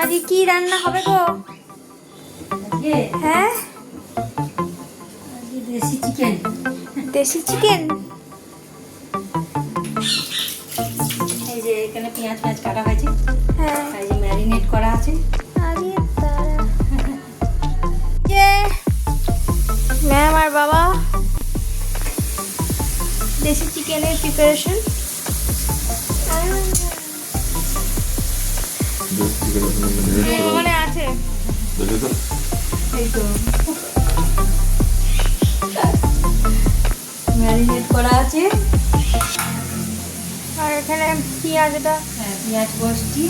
আজকে কি রান্না হবে গো? আজকে হ্যাঁ? দেশি চিকেন। দেশি চিকেন? এই যে এখানে পেঁয়াজ পেঁয়াজ কাটা হয়েছে। হ্যাঁ। এই যে ম্যারিনেট করা আছে। আরে তারা যে ম্যাম আর বাবা? দেশি চিকেনের প্রিপারেশন ওখানে আছে। এই তো। ম্যারিনেট করা আছে। আর এখানে পেঁয়াজটা। হ্যাঁ পেঁয়াজ বসছি।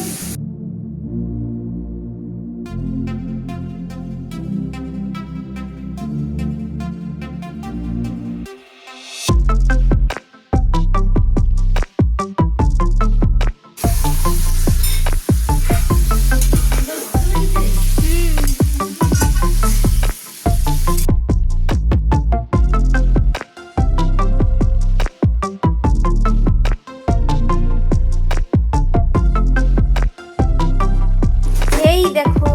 এই দেখো।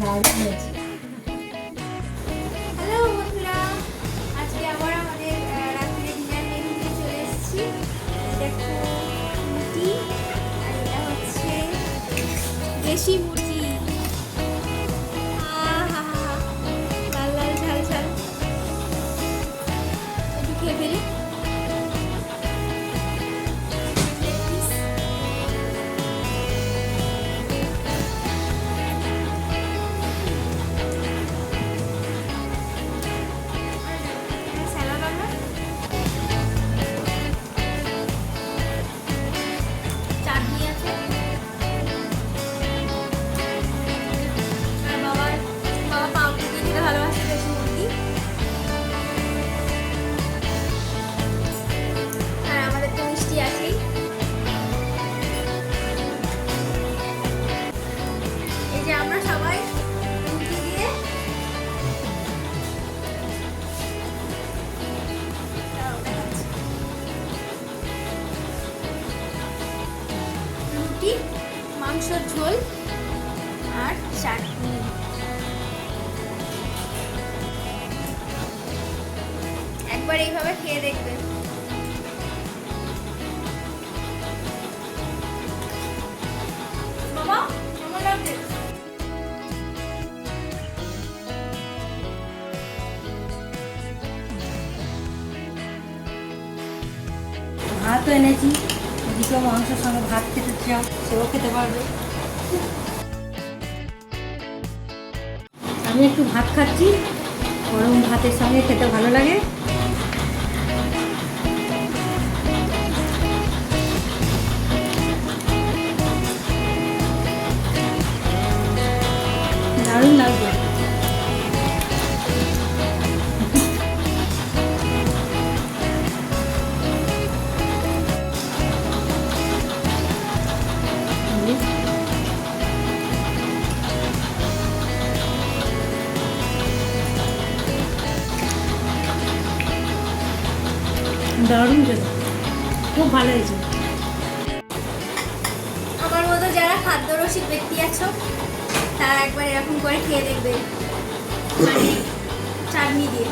হ্যালো বন্ধুরা। আজকে আবার আমাদের চলে এসেছি। দেখো রুটি হচ্ছে দেশি মুরগি। আমরা সবাই দিয়ে দাঁড়াও, রুটি মাংসর ঝোল আর চাটনি। একবার এইভাবে খেয়ে দেখবে ভাতও এনেছি। যদি কেউ মাংসের সঙ্গে ভাত খেতে চাও, সেও খেতে পারবে। আমি একটু ভাত খাচ্ছি, গরম ভাতের সঙ্গে খেতে ভালো লাগে। দারুণ লাগবে দারুণ খেতে। খুব ভালো হয়েছে। আমার মতো যারা খাদ্যরসিক ব্যক্তি আছো, তারা একবার এরকম করে খেয়ে দেখবে। মানে চাটনি দিয়ে।